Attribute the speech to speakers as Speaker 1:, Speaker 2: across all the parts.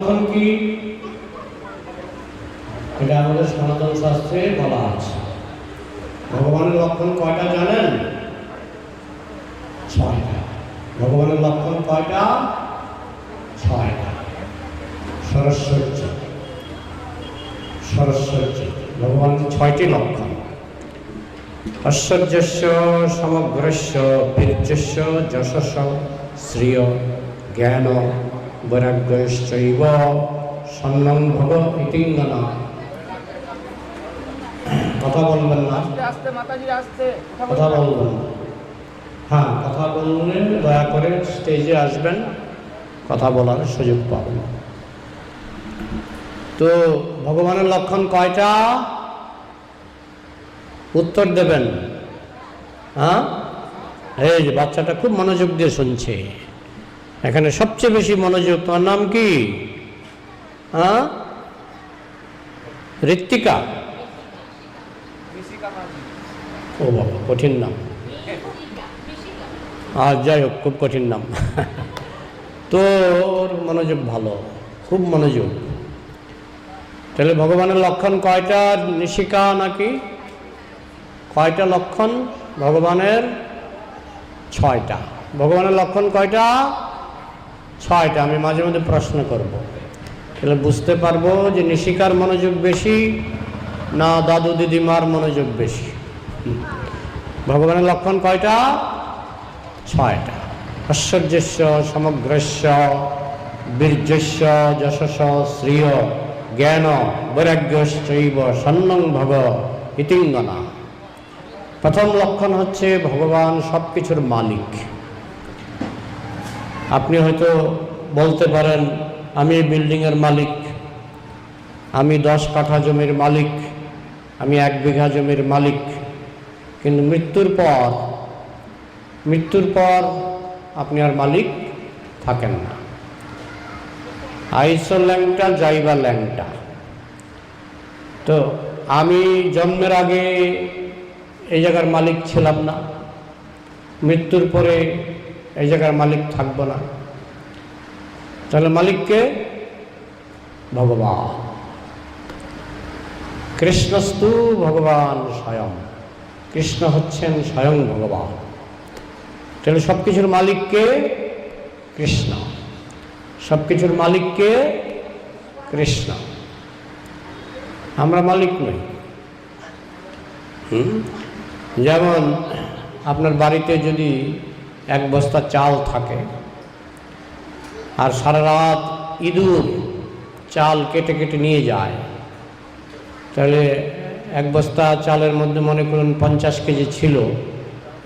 Speaker 1: কি? এটা আমাদের সনাতন শাস্ত্রে বলা আছে। ভগবানের লক্ষণ কয়টা জানেন? ছয়টা। ভগবানের লক্ষণ কয়টা? ছয়টা। সরস্বতী। সরস্বতী। ভগবানের ছয়টি লক্ষণ। ঐশ্বর্যস্য, সমগ্রস্য, বীর্যস্য, যশস্য, শ্রিয়, জ্ঞান বৈরাগ্যশ্চৈব সন্ন্যম ভব ইতিঙ্গনা। কথা বলবেন না? কথা বলবেন না। হ্যাঁ কথা বললে দয়া করে স্টেজে আসবেন। কথা বলার সুযোগ পাবেন। তো ভগবানের লক্ষণ কয়টা? উত্তর দেবেন। হ্যাঁ? এই যে বাচ্চাটা খুব মনোযোগ দিয়ে শুনছে। এখানে সবচেয়ে বেশি মনোযোগ তোমার নাম কি? হ্যাঁ ঋত্বিকা? ও বাবা কঠিন নাম। আর যাই হোক খুব কঠিন নাম। তো ওর মনোযোগ ভালো খুব মনোযোগ। তাহলে ভগবানের লক্ষণ কয়টা? নিশিকা নাকি? কয়টা লক্ষণ? ভগবানের ছয়টা। ভগবানের লক্ষণ কয়টা? ছয়টা, আমি মাঝে মধ্যে প্রশ্ন করব। তাহলে বুঝতে পারব যে নিশিকার মনোযোগ বেশি না দাদু দিদিমার মনোযোগ বেশি? ভগবানের লক্ষণ কয়টা? ছয়টা। ঐশ্বর্যস্য সমগ্রস্য বীর্যস্য যশস শ্রিয়, জ্ঞান, বৈরাগ্যশ্চৈব, সন্নং ভগ, ইতিঙ্গনা। প্রথম লক্ষণ হচ্ছে ভগবান সব কিছুর মালিক। আপনি হয়তো বলতে পারেন, আমি এই বিল্ডিংয়ের মালিক। আমি দশ কাঠা জমির মালিক, আমি এক বিঘা জমির মালিক। কিন্তু মৃত্যুর পর মৃত্যুর পর আপনি আর মালিক থাকেন না। আইসো ল্যাংটা, যাইবা ল্যাংটা। তো আমি জন্মের আগে এই জায়গার মালিক ছিলাম না। মৃত্যুর পরে এই জায়গার মালিক থাকব না। তাহলে মালিককে ভগবান। কৃষ্ণস্তু ভগবান স্বয়ং। কৃষ্ণ হচ্ছেন স্বয়ং ভগবান। তাহলে সব কিছুর মালিককে কৃষ্ণ। সব কিছুর মালিককে কৃষ্ণ। আমরা মালিক নই? যেমন আপনার বাড়িতে যদি এক বস্তা চাল থাকে। আর সারা রাত ইঁদুর চাল কেটে কেটে নিয়ে যায়। তাহলে এক বস্তা চালের মধ্যে মনে করুন পঞ্চাশ কেজি ছিল,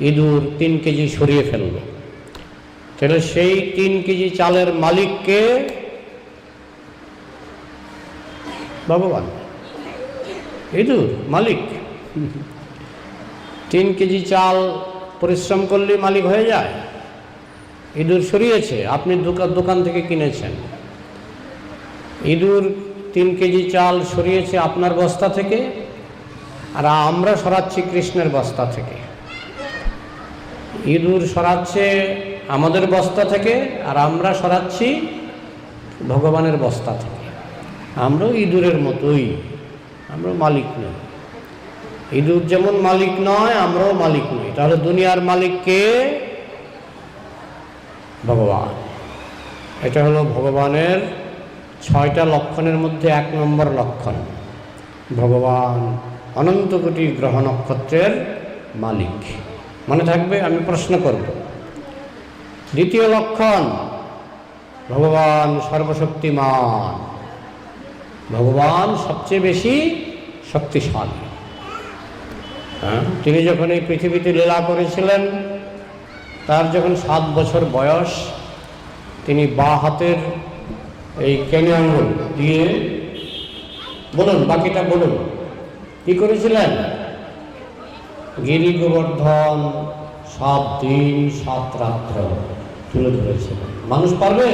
Speaker 1: ইঁদুর তিন কেজি সরিয়ে ফেলল। তাহলে সেই তিন কেজি চালের মালিককে ভগবান, ইঁদুর মালিক। তিন কেজি চাল পরিশ্রম করলে মালিক হয়ে যায়। ইঁদুর সরিয়েছে, আপনি দোকান থেকে কিনেছেন। ইঁদুর তিন কেজি চাল সরিয়েছে আপনার বস্তা থেকে, আর আমরা সরাচ্ছি কৃষ্ণের বস্তা থেকে। ইঁদুর সরাচ্ছে আমাদের বস্তা থেকে, আর আমরা সরাচ্ছি ভগবানের বস্তা থেকে। আমরাও ইঁদুরের মতোই, আমরা মালিক নই। ইঁদুর যেমন মালিক নয়, আমরাও মালিক নই। তাহলে দুনিয়ার মালিক কে? ভগবান। এটা হলো ভগবানের ছয়টা লক্ষণের মধ্যে এক নম্বর লক্ষণ। ভগবান অনন্ত কোটি গ্রহ নক্ষত্রের মালিক। মনে থাকবে, আমি প্রশ্ন করব। দ্বিতীয় লক্ষণ, ভগবান সর্বশক্তিমান। ভগবান সবচেয়ে বেশি শক্তিশালী। তিনি যখন এই পৃথিবীতে লীলা করেছিলেন, তার যখন সাত বছর বয়স, তিনি বা হাতের এই কেনে আঙ্গুল দিয়ে বলুন, বাকিটা বলুন, কি করেছিলেন? গিরি গোবর্ধন সাত দিন, সাত রাত্র তুলে ধরেছিলেন মানুষ পারবে?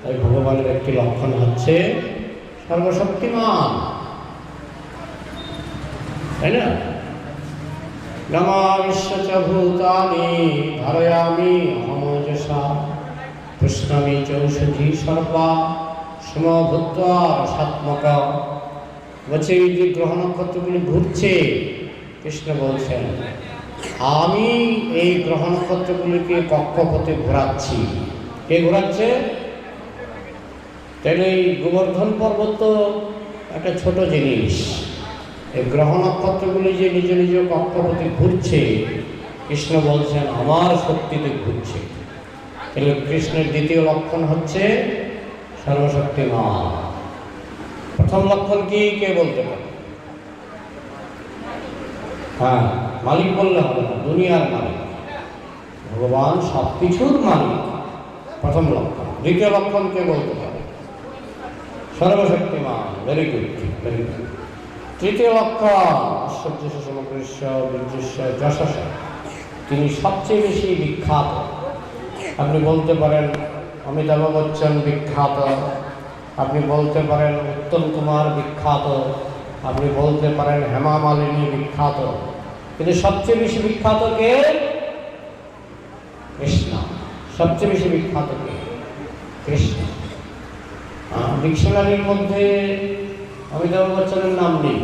Speaker 1: তাই ভগবানের একটি লক্ষণ হচ্ছে সর্বশক্তিমান। তাই না? নমাবিশ্ব চ ভূতানি ধারয়ামি অহমজসা কৃষ্ণমি চৌষধি সর্বা সমভূত রসাত্মক বলছে এই যে গ্রহ নক্ষত্রগুলি ঘুরছে কৃষ্ণ বলছেন, আমি এই গ্রহ নক্ষত্রগুলিকে কক্ষপথে ঘোরাচ্ছি। কে ঘোরাচ্ছে? তাহলে এই গোবর্ধন পর্বত একটা ছোট জিনিস। এই গ্রহ নক্ষত্রগুলি যে নিজ নিজ কক্ষপথে ঘুরছে, কৃষ্ণ বলছেন, আমার শক্তিতে ঘুরছে। তাহলে কৃষ্ণের দ্বিতীয় লক্ষণ হচ্ছে সর্বশক্তিমান। প্রথম লক্ষণ কি? কে বলতে পারে? হ্যাঁ মালিক বললে হবে না, দুনিয়ার মালিক। ভগবান সব কিছুর মালিক। প্রথম লক্ষণ। দ্বিতীয় লক্ষণ কে বলতে পারে? সর্বশক্তিমান। ভেরি গুড ভেরি গুড তৃতীয় যশস তিনি সবচেয়ে বেশি বিখ্যাত। আপনি বলতে পারেন অমিতাভ বচ্চন বিখ্যাত। আপনি বলতে পারেন উত্তম কুমার বিখ্যাত। আপনি বলতে পারেন হেমা মালিনী বিখ্যাত। কিন্তু সবচেয়ে বেশি বিখ্যাত কে? কৃষ্ণ। সবচেয়ে বেশি বিখ্যাত কে? কৃষ্ণ। ডিকশনারির মধ্যে অমিতাভ বচ্চনের নাম নেই।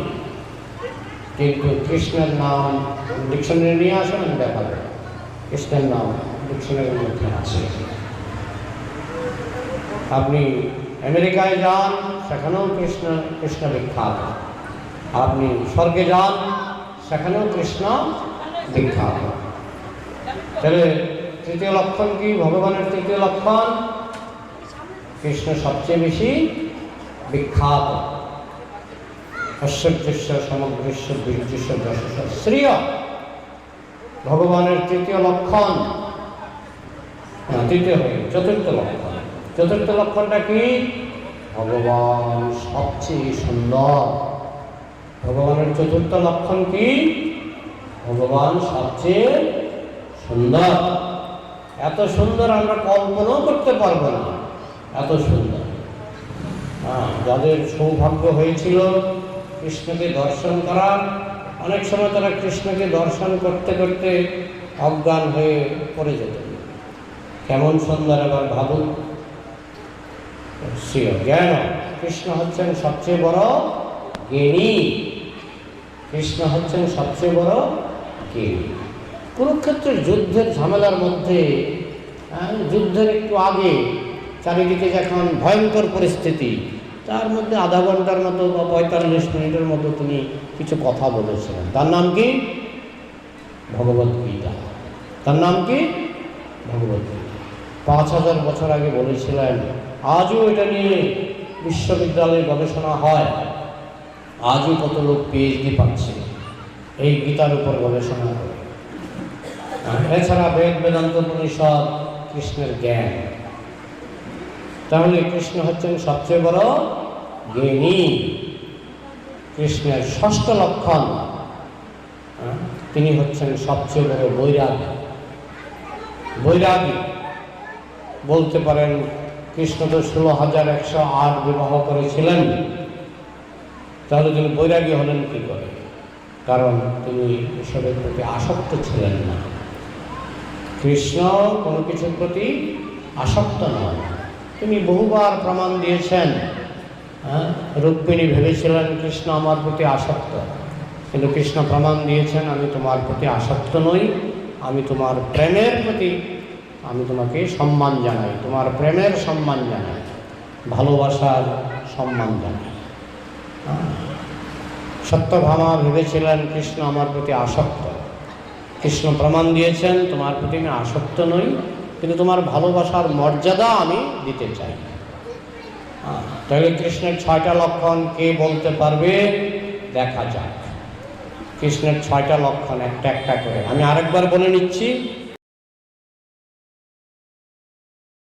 Speaker 1: কিন্তু কৃষ্ণের নাম ডিকশনারি নিয়ে আসেন আমি দেখাবো কৃষ্ণের নাম ডিকশনারির মধ্যে আছে। আপনি আমেরিকায় যান, সেখানেও কৃষ্ণ কৃষ্ণ বিখ্যাত। আপনি স্বর্গে যান, সেখানেও কৃষ্ণ বিখ্যাত। তাহলে তৃতীয় লক্ষণ কি? ভগবানের তৃতীয় লক্ষণ? কৃষ্ণ সবচেয়ে বেশি বিখ্যাত। ঐশ্বর্যস্ব সমগ্রেশ্ব বীর্যস্ব যশস্ব শ্রিয়! ভগবানের তৃতীয় লক্ষণ। তৃতীয় হয়ে চতুর্থ লক্ষণ। চতুর্থ লক্ষণটা কি? ভগবান সবচেয়ে সুন্দর। ভগবানের চতুর্থ লক্ষণ কি? ভগবান সবচেয়ে সুন্দর। এত সুন্দর আমরা কল্পনাও করতে পারব না। এত সুন্দর। হ্যাঁ যাদের সৌভাগ্য হয়েছিল কৃষ্ণকে দর্শন করার। অনেক সময় তারা কৃষ্ণকে দর্শন করতে করতে অজ্ঞান হয়ে পড়ে যেত। কেমন সুন্দর এবার ভাবুন। শ্রী জ্ঞান কৃষ্ণ হচ্ছেন সবচেয়ে বড় জ্ঞানী। কৃষ্ণ হচ্ছেন সবচেয়ে বড় জ্ঞানী। কুরুক্ষেত্রের যুদ্ধের ঝামেলার মধ্যে হ্যাঁ, যুদ্ধের একটু আগে চারিদিকে যখন ভয়ঙ্কর পরিস্থিতি তার মধ্যে আধা ঘণ্টার মতো বা পঁয়তাল্লিশ মিনিটের মতো তিনি কিছু কথা বলেছিলেন। তার নাম কি? ভগবত গীতা। তার নাম কি? ভগবত গীতা। পাঁচ হাজার বছর আগে বলেছিলেন, আজও এটা নিয়ে বিশ্ববিদ্যালয়ে গবেষণা হয়। আজও কত লোক পিএইচডি পাচ্ছে এই গীতার উপর গবেষণা করে। এছাড়া বেদ বেদান্ত উপনিষদ কৃষ্ণের জ্ঞান। তাহলে কৃষ্ণ হচ্ছেন সবচেয়ে বড় জ্ঞানী। কৃষ্ণের ষষ্ঠ লক্ষণ হ্যাঁ, তিনি হচ্ছেন সবচেয়ে বড় বৈরাগী। বৈরাগী বলতে পারেন কৃষ্ণ তো ষোলো হাজার একশো আট বিবাহ করেছিলেন। তাহলে তিনি বৈরাগী হলেন কি করে? কারণ তিনি এসবের প্রতি আসক্ত ছিলেন না। কৃষ্ণ কোনো কিছুর প্রতি আসক্ত নয় তিনি বহুবার প্রমাণ দিয়েছেন হ্যাঁ? রুক্মিণী ভেবেছিলেন কৃষ্ণ আমার প্রতি আসক্ত। কিন্তু কৃষ্ণ প্রমাণ দিয়েছেন, আমি তোমার প্রতি আসক্ত নই, আমি তোমার প্রেমের প্রতি, আমি তোমাকে সম্মান জানাই, তোমার প্রেমের সম্মান জানাই, ভালোবাসার সম্মান জানাই। হ্যাঁ। সত্যভামা ভেবেছিলেন কৃষ্ণ আমার প্রতি আসক্ত। কৃষ্ণ প্রমাণ দিয়েছেন, তোমার প্রতি আমি আসক্ত নই কিন্তু তোমার ভালোবাসার মর্যাদা আমি দিতে চাই। তাহলে কৃষ্ণের ছয়টা লক্ষণ কে বলতে পারবে? দেখা যাক। কৃষ্ণের ছয়টা লক্ষণ একটা একটা করে। আমি আরেকবার বলে নিচ্ছি